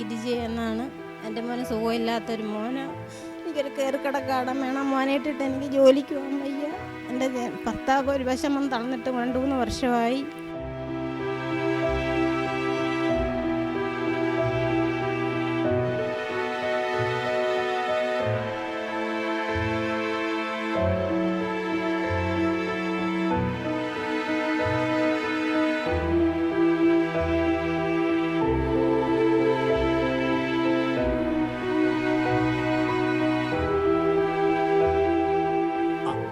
ഗിരിജ എന്നാണ് എന്റെ മോന് സുഖമില്ലാത്തൊരു മോന്. എനിക്കൊരു കയറിക്കിടക്കാടം വേണം. മോനായിട്ടിട്ട് എനിക്ക് ജോലിക്ക് പോകാൻ വയ്യ. എന്റെ ഭർത്താവ് ഒരു വിഷമം തളർന്നിട്ട് രണ്ട് മൂന്ന് വർഷമായി.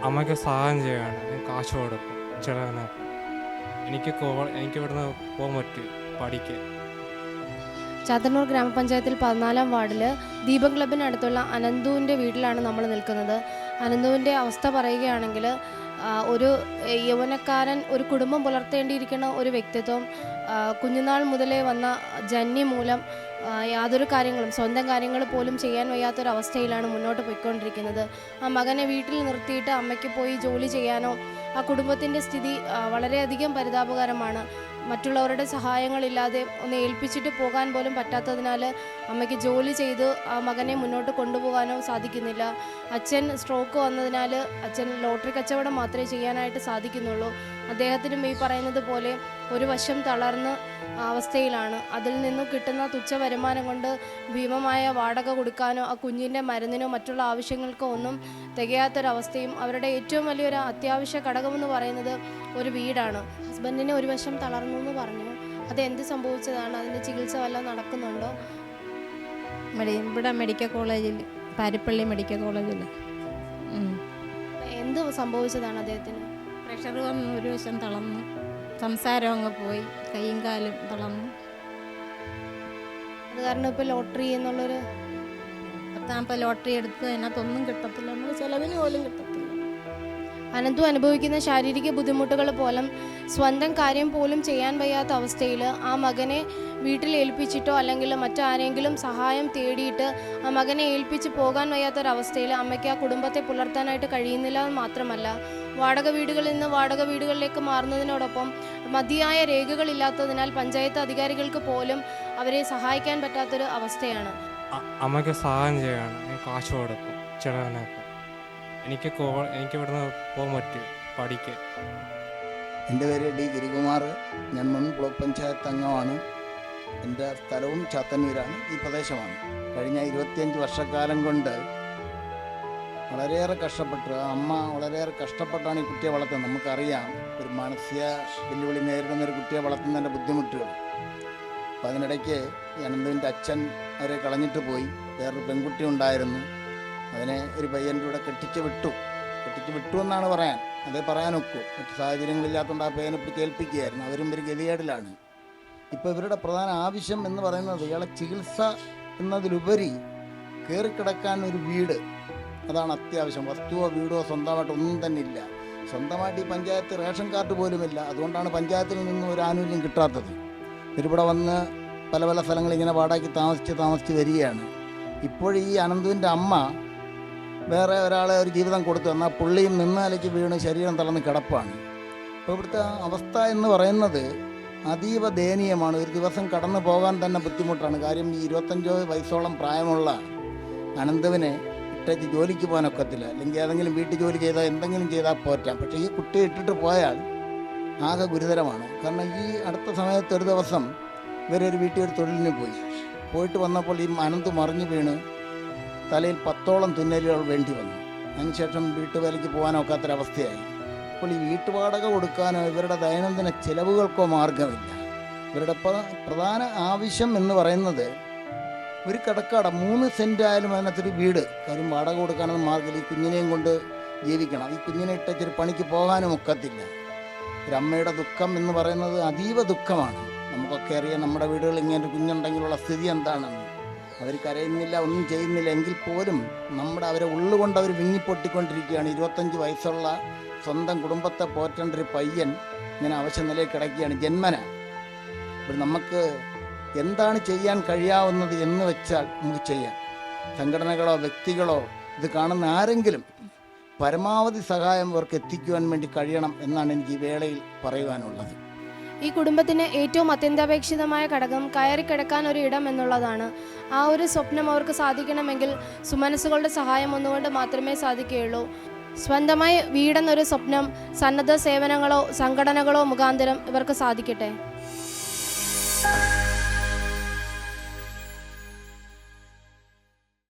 അമ്മയ്ക്ക് സഹായം ചെയ്യാണ്. കാശ് കൊടുക്കും. ചിലവിനൊക്കെ എനിക്ക് എനിക്ക് ഇവിടുന്ന് പോകാൻ പറ്റും പഠിക്കാൻ ചാത്തന്നൂർ ഗ്രാമപഞ്ചായത്തിൽ പതിനാലാം വാർഡിൽ ദീപം ക്ലബിനടുത്തുള്ള അനന്തുവിന്റെ വീട്ടിലാണ് നമ്മൾ നിൽക്കുന്നത്. അനന്തുവിന്റെ അവസ്ഥ പറയുകയാണെങ്കിൽ ഒരു യൗവനക്കാരൻ ഒരു കുടുംബം പുലർത്തേണ്ടിയിരിക്കുന്ന ഒരു വ്യക്തിത്വം കുഞ്ഞുനാൾ മുതലേ വന്ന ജന്യം മൂലം യാതൊരു കാര്യങ്ങളും സ്വന്തം കാര്യങ്ങൾ പോലും ചെയ്യാൻ വയ്യാത്തൊരവസ്ഥയിലാണ് മുന്നോട്ട് പോയിക്കൊണ്ടിരിക്കുന്നത്. ആ മകനെ വീട്ടിൽ നിർത്തിയിട്ട് അമ്മയ്ക്ക് പോയി ജോലി ചെയ്യാനോ ആ കുടുംബത്തിന്റെ സ്ഥിതി വളരെയധികം പരിതാപകരമാണ്. മറ്റുള്ളവരുടെ സഹായങ്ങളില്ലാതെ ഒന്ന് ഏൽപ്പിച്ചിട്ട് പോകാൻ പോലും പറ്റാത്തതിനാൽ അമ്മയ്ക്ക് ജോലി ചെയ്ത് ആ മകനെ മുന്നോട്ട് കൊണ്ടുപോകാനോ സാധിക്കുന്നില്ല. അച്ഛൻ സ്ട്രോക്ക് വന്നതിനാൽ അച്ഛൻ ലോട്ടറി കച്ചവടം മാത്രമേ ചെയ്യാനായിട്ട് സാധിക്കുന്നുള്ളൂ. അദ്ദേഹത്തിനും ഈ പറയുന്നത് പോലെ ഒരു വശം തളർന്ന് അവസ്ഥയിലാണ്. അതിൽ നിന്നും കിട്ടുന്ന തുച്ഛ വരുമാനം കൊണ്ട് ഭീമമായ വാടക കൊടുക്കാനോ ആ കുഞ്ഞിന്റെ മരുന്നിനോ മറ്റുള്ള ആവശ്യങ്ങൾക്കോ ഒന്നും തികയാത്തൊരവസ്ഥയും അവരുടെ ഏറ്റവും വലിയൊരു അത്യാവശ്യ ഘടകമെന്ന് പറയുന്നത് ഒരു വീടാണ്. ഹസ്ബൻഡിനെ ഒരു വശം തളർന്നു എന്ന് പറഞ്ഞു. അത് എന്ത് സംഭവിച്ചതാണ്? അതിന്റെ ചികിത്സ വല്ലതും നടക്കുന്നുണ്ടോ? ഇവിടെ മെഡിക്കൽ കോളേജിൽ പാരിപ്പള്ളി മെഡിക്കൽ കോളേജിൽ എന്ത് സംഭവിച്ചതാണ് അദ്ദേഹത്തിന്? പ്രഷർ വന്ന് ഒരു വശം തളർന്നു. സംസാരം അങ്ങ് പോയി. കൈയും കാലും തളർന്നു. അത് കാരണം ഇപ്പോൾ ലോട്ടറി എന്നുള്ളൊരു പത്താമപ്പോൾ ലോട്ടറി എടുത്ത് അതിനകത്തൊന്നും കിട്ടത്തില്ല. നമ്മൾ ചിലവിന് പോലും കിട്ടത്തില്ല. അനന്തു അനുഭവിക്കുന്ന ശാരീരിക ബുദ്ധിമുട്ടുകൾ പോലും സ്വന്തം കാര്യം പോലും ചെയ്യാൻ വയ്യാത്ത അവസ്ഥയിൽ ആ മകനെ വീട്ടിൽ ഏൽപ്പിച്ചിട്ടോ അല്ലെങ്കിൽ മറ്റാരെങ്കിലും സഹായം തേടിയിട്ട് ആ മകനെ ഏൽപ്പിച്ച് പോകാൻ വയ്യാത്തൊരവസ്ഥയിൽ അമ്മയ്ക്ക് ആ കുടുംബത്തെ പുലർത്താനായിട്ട് കഴിയുന്നില്ല എന്ന് മാത്രമല്ല വാടക വീടുകളിൽ നിന്ന് വാടക വീടുകളിലേക്ക് മാറുന്നതിനോടൊപ്പം മതിയായ രേഖകളില്ലാത്തതിനാൽ പഞ്ചായത്ത് അധികാരികൾക്ക് പോലും അവരെ സഹായിക്കാൻ പറ്റാത്തൊരു അവസ്ഥയാണ്. അമ്മയ്ക്ക് സഹായം ചെയ്യാണ്. കാശ് കൊടുക്കും ചിലവിനൊക്കെ. എനിക്ക് കോ എനിക്ക് ഇവിടുന്ന് പോകാൻ പറ്റും പഠിക്ക് എന്റെ പേര് ഡി ഗിരികുമാർ. ഞാൻ മുൻ ബ്ലോക്ക് പഞ്ചായത്ത് അംഗമാണ്. എന്റെ സ്ഥലവും ചാത്തന്നൂരാണ് ഈ പ്രദേശമാണ്. കഴിഞ്ഞ ഇരുപത്തിയഞ്ച് വർഷക്കാലം കൊണ്ട് വളരെയേറെ കഷ്ടപ്പെട്ട്. അമ്മ വളരെയേറെ കഷ്ടപ്പെട്ടാണ് ഈ കുട്ടിയെ വളർത്തുന്നത് നമുക്കറിയാം ഒരു മാനസിക വെല്ലുവിളി നേരിടുന്ന ഒരു കുട്ടിയെ വളർത്തുന്നതിന്റെ ബുദ്ധിമുട്ടുകൾ. അപ്പം അതിനിടയ്ക്ക് അനന്തുവിന്റെ അച്ഛൻ അവരെ കളഞ്ഞിട്ട് പോയി. വേറൊരു പെൺകുട്ടി ഉണ്ടായിരുന്നു. അതിനെ ഒരു പയ്യന്റെ കൂടെ കെട്ടിച്ച് വിട്ടു. കെട്ടിച്ച് വിട്ടു എന്നാണ് പറയാൻ. അതേ പറയാനൊക്കൂ മറ്റു സാഹചര്യങ്ങളില്ലാത്തതുകൊണ്ട് ആ പേനെ പിടിച്ച് ഏൽപ്പിക്കുകയായിരുന്നു. അവരും ഒരു ഗതികേടിലാണ്. ഇപ്പോൾ ഇവരുടെ പ്രധാന ആവശ്യം എന്ന് പറയുന്നത് ഇയാളെ ചികിത്സ എന്നതിലുപരി കയറിക്കിടക്കാൻ ഒരു വീട്. അതാണ് അത്യാവശ്യം. വസ്തുവോ വീടോ സ്വന്തമായിട്ട് ഒന്നും തന്നെ ഇല്ല. സ്വന്തമായിട്ട് ഈ പഞ്ചായത്ത് റേഷൻ കാർഡ് പോലുമില്ല. അതുകൊണ്ടാണ് പഞ്ചായത്തിൽ നിന്നും ഒരു ആനുകൂല്യം കിട്ടാത്തത്. ഇവരിവിടെ വന്ന് പല പല സ്ഥലങ്ങളിങ്ങനെ വാടകയ്ക്ക് താമസിച്ച് താമസിച്ച് വരികയാണ്. ഇപ്പോൾ ഈ അനന്തുവിന്റെ അമ്മ വേറെ ഒരാളെ ഒരു ജീവിതം കൊടുത്തു എന്നാൽ പുള്ളിയും നിന്നാലേക്ക് വീണ് ശരീരം തളർന്ന് കിടപ്പാണ്. അപ്പോൾ ഇവിടുത്തെ അവസ്ഥ എന്ന് പറയുന്നത് അതീവ ദയനീയമാണ്. ഒരു ദിവസം കടന്നു പോകാൻ തന്നെ ബുദ്ധിമുട്ടാണ്. കാര്യം ഈ ഇരുപത്തഞ്ചോ വയസ്സോളം പ്രായമുള്ള അനന്തവിനെ ഇട്ടേച്ച് ജോലിക്ക് പോകാനൊക്കത്തില്ല. അല്ലെങ്കിൽ ഏതെങ്കിലും വീട്ടിൽ ജോലി ചെയ്താൽ എന്തെങ്കിലും ചെയ്താൽ പോറ്റാം. പക്ഷേ ഈ കുട്ടിയെ ഇട്ടിട്ട് പോയാൽ ആകെ ഗുരുതരമാണ്. കാരണം ഈ അടുത്ത സമയത്ത് ഒരു ദിവസം ഇവരൊരു വീട്ടിൽ ഒരു തൊഴിലിന് പോയി. പോയിട്ട് വന്നപ്പോൾ ഈ അനന്ത് മറിഞ്ഞു വീണ് തലയിൽ പത്തോളം തുന്നലുകൾ വേണ്ടി വന്നു. അതിനുശേഷം വീട്ടുവേലയ്ക്ക് പോകാനൊക്കാത്തൊരവസ്ഥയായി. അപ്പോൾ ഈ വീട്ടുവാടക കൊടുക്കാനോ ഇവരുടെ ദൈനംദിന ചിലവുകൾക്കോ മാർഗമില്ല ഇവരുടെ പ്രധാന ആവശ്യം എന്ന് പറയുന്നത് ഒരു കിടക്കാട മൂന്ന് സെന്റ് ആയാലും അതിനകത്തൊരു വീട്. കാര്യം വാടക കൊടുക്കാനൊന്നും മാർഗമില്ല. ഈ കുഞ്ഞിനെയും കൊണ്ട് ജീവിക്കണം. ഈ കുഞ്ഞിനെ ഇട്ടൊരു പണിക്ക് പോകാനും ഒക്കത്തില്ല. ഒരു അമ്മയുടെ ദുഃഖം എന്ന് പറയുന്നത് അതീവ ദുഃഖമാണ്. നമുക്കൊക്കെ അറിയാം നമ്മുടെ വീടുകളിൽ ഇങ്ങനെ കുഞ്ഞുണ്ടെങ്കിലുള്ള സ്ഥിതി എന്താണെന്ന്. അവർ കരയുന്നില്ല ഒന്നും ചെയ്യുന്നില്ല. എങ്കിൽ പോലും നമ്മുടെ അവരെ ഉള്ളുകൊണ്ട് അവർ വിങ്ങിപ്പൊട്ടിക്കൊണ്ടിരിക്കുകയാണ്. ഇരുപത്തഞ്ച് വയസ്സുള്ള സ്വന്തം കുടുംബത്തെ പോറ്റേണ്ട ഒരു പയ്യൻ ഇങ്ങനെ അവശ്യ നിലയിൽ കിടക്കുകയാണ്. ജന്മന. അപ്പോൾ നമുക്ക് എന്താണ് ചെയ്യാൻ കഴിയാവുന്നത് എന്ന് വെച്ചാൽ നമുക്ക് ചെയ്യാം. സംഘടനകളോ വ്യക്തികളോ ഇത് കാണുന്ന ആരെങ്കിലും പരമാവധി സഹായം അവർക്ക് എത്തിക്കുവാൻ വേണ്ടി കഴിയണം എന്നാണ് എനിക്ക് ഈ വേളയിൽ പറയുവാനുള്ളത്. ഈ കുടുംബത്തിന് ഏറ്റവും അത്യന്താപേക്ഷിതമായ ഘടകം കയറി കിടക്കാൻ ഒരു ഇടം എന്നുള്ളതാണ്. ആ ഒരു സ്വപ്നം അവർക്ക് സാധിക്കണമെങ്കിൽ സുമനസ്സുകളുടെ സഹായം ഒന്നുകൊണ്ട് മാത്രമേ സാധിക്കുകയുള്ളൂ. സ്വന്തമായി വീടെന്നൊരു സ്വപ്നം സന്നദ്ധ സേവനങ്ങളോ സംഘടനകളോ മുഖാന്തരം ഇവർക്ക് സാധിക്കട്ടെ.